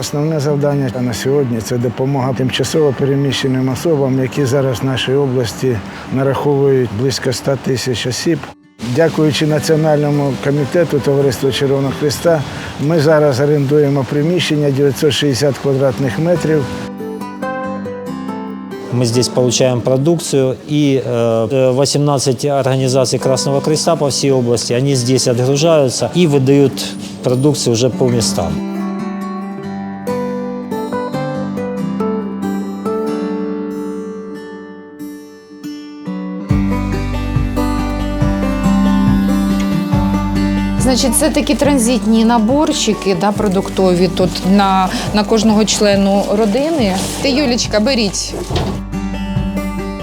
Основне завдання на сьогодні це допомога тимчасово переміщеним особам, які зараз в нашій області нараховують близько 100 тисяч осіб. Дякуючи Національному комітету Товариства Червоного Христа, ми зараз орендуємо приміщення 960 квадратних метрів. Мы здесь получаем продукцию, и э, 18 организаций Красного Креста по всей области, они здесь отгружаются и выдают продукцию уже по местам. Значить, це такі транзитні наборчики, да, продуктові тут на, на кожного члену родини. Ти, Юлічка, беріть.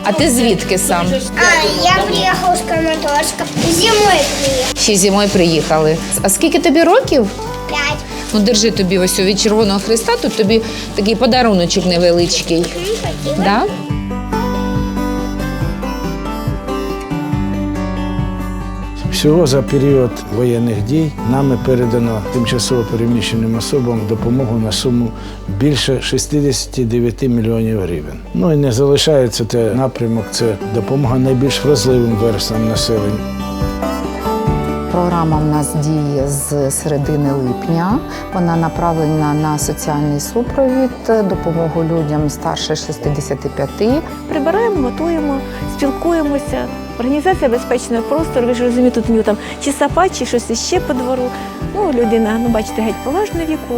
А ти звідки сам? А, я приехал с Краматорска. Зимой приехал. Ще зимою приїхали. А скільки тобі років? Пять. Ну, держи тобі ось від Червоного Христа, тут тобі такий подаруночок невеличкий. Да? Всього за період воєнних дій нами передано тимчасово переміщеним особам допомогу на суму більше 69 мільйонів гривень. Ну і не залишається те напрямок, це допомога найбільш вразливим верствам населення. Програма в нас діє з середини липня. Вона направлена на соціальний супровід, допомогу людям старше 65. прибираємо, готуємо, спілкуємося. Організація безпечного простору, ви ж розумієте, тут у нього там чи сапа, чи щось іще по двору. Ну, людина, ну бачите, геть поважного віку.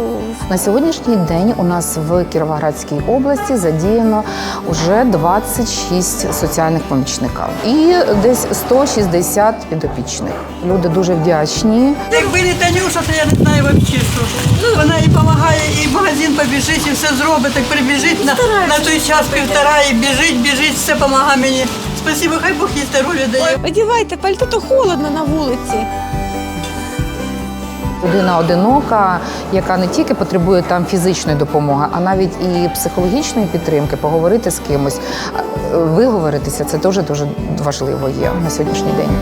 На сьогоднішній день у нас в Кіровоградській області задіяно вже 26 соціальних помічників і десь 160 підопічних. Люди дуже вдячні. Якби не Танюша, то я не знаю взагалі, що. Вона і допомагає, і в магазин побіжить, і все зробить, так прибіжить на, на той час півтора, і біжить, біжить, все допомагає мені. Спасибо, хай Бог їй здоров'я дає. Одівайте пальто, то холодно на вулиці. Людина одинока, яка не тільки потребує там фізичної допомоги, а навіть і психологічної підтримки, поговорити з кимось, виговоритися це дуже дуже важливо є на сьогоднішній день.